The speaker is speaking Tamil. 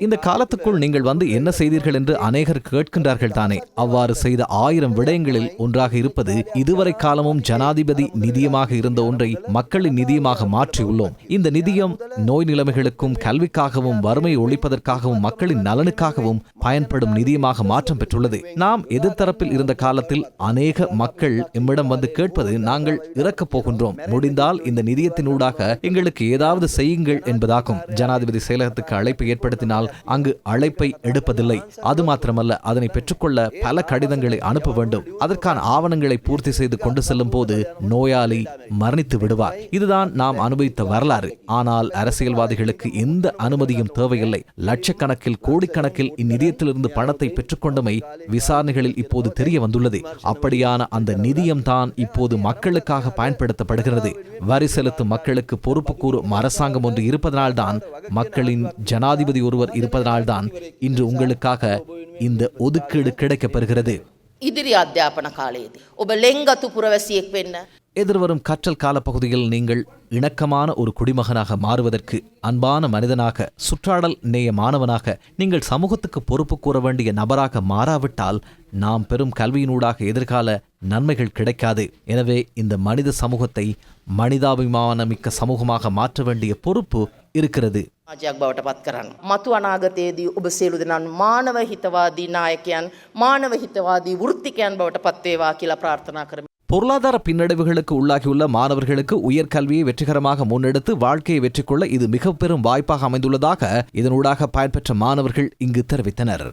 இந்த காலத்துக்குள் நீங்கள் வந்து என்ன செய்தீர்கள் என்று அநேகர் கேட்கின்றார்கள் தானே. அவ்வாறு செய்த ஆயிரம் விடயங்களில் ஒன்றாக இருப்பது இதுவரை காலமும் ஜனாதிபதி நிதியமாக இருந்த ஒன்றை மக்களின் நிதியமாக மாற்றியுள்ளோம் இந்த நிதியம் நோய் நிலைமைகளுக்கும் கல்விக்காகவும் வறுமையை ஒழிப்பதற்காகவும் மக்களின் நலனுக்காகவும் பயன்படும் நிதியமாக மாற்றம் பெற்றுள்ளது. நாம் எதிர்த்தரப்பில் இருந்த காலத்தில் அநேக மக்கள் எம்மிடம் வந்து கேட்பது நாங்கள் இறக்கப் போகின்றோம். முடிந்தால் இந்த நிதியத்தினூடாக எங்களுக்கு ஏதாவது செய்யுங்கள் என்பதாகும். ஜனாதிபதி செயலகத்துக்கு அழைப்பு ஏற்படுத்தினால் அங்கு அழைப்பை எடுப்பதில்லை. அது மாத்திரமல்ல அதனை பெற்றுக்கொள்ள பல கடிதங்களை அனுப்ப வேண்டும். அதற்கான ஆவணங்களை பூர்த்தி செய்து கொண்டு செல்லும் போது நோயாளி மரணித்து விடுவார். இதுதான் நாம் அனுபவித்த வரலாறு. ஆனால் அரசியல்வாதிகளுக்கு எந்த அனுமதியும் தேவையில்லை. லட்சக்கணக்கில் கோடிக்கணக்கில் இந்நிதியத்திலிருந்து பணத்தை பெற்றுக்கொண்டமை விசாரணைகளில் இப்போது தெரிய வந்துள்ளது அப்படியான அந்த நிதியம் தான் இப்போது மக்களுக்காக பயன்படுத்தப்படுகிறது. வரி செலுத்தும் மக்களுக்கு பொறுப்பு கூறும் அரசாங்கம் ஒன்று இருப்பதனால்தான் மக்களின் ஜனாதிபதி ஒருவர் இருப்பதனால்தான் இன்று உங்களுக்காக இந்த ஒதுக்கீடு கிடைக்கப்பெறுகிறது ඉදිරි අධ්‍යාපන කාලයේදී. ඔබ ලෙංගතු පුරවැසියෙක් වෙන්න. எதிர்வரும் கற்றல் காலப்பகுதியில் நீங்கள் இணக்கமான ஒரு குடிமகனாக மாறுவதற்கு அன்பான மனிதனாக சுற்றாடல் நேய மாணவனாக நீங்கள் சமூகத்துக்கு பொறுப்பு கூற வேண்டிய நபராக மாறாவிட்டால் நாம் பெறும் கல்வியினூடாக எதிர்கால நன்மைகள் கிடைக்காது எனவே இந்த மனித சமூகத்தை மனிதாபிமானமிக்க சமூகமாக மாற்ற வேண்டிய பொறுப்பு இருக்கிறது ආජයක් බවට පත් කරන්න. මතු අනාගතයේදී ඔබ සියලු දෙනාන් මානව හිතවාදී නායකයන් මානව හිතවාදී වෘත්තිකයන් බවට පත්වේවා කියලා ප්‍රාර්ථනා කරමි. பொருளாதார பின்னடைவுகளுக்கு உள்ளாகியுள்ள மாணவர்களுக்கு உயர்கல்வியை வெற்றிகரமாக முன்னெடுத்து வாழ்க்கையை வெற்றி கொள்ள இது மிக பெரும் வாய்ப்பாக அமைந்துள்ளதாக இதனூடாக பயன்பெற்ற மாணவர்கள் இங்கு தெரிவித்தனர்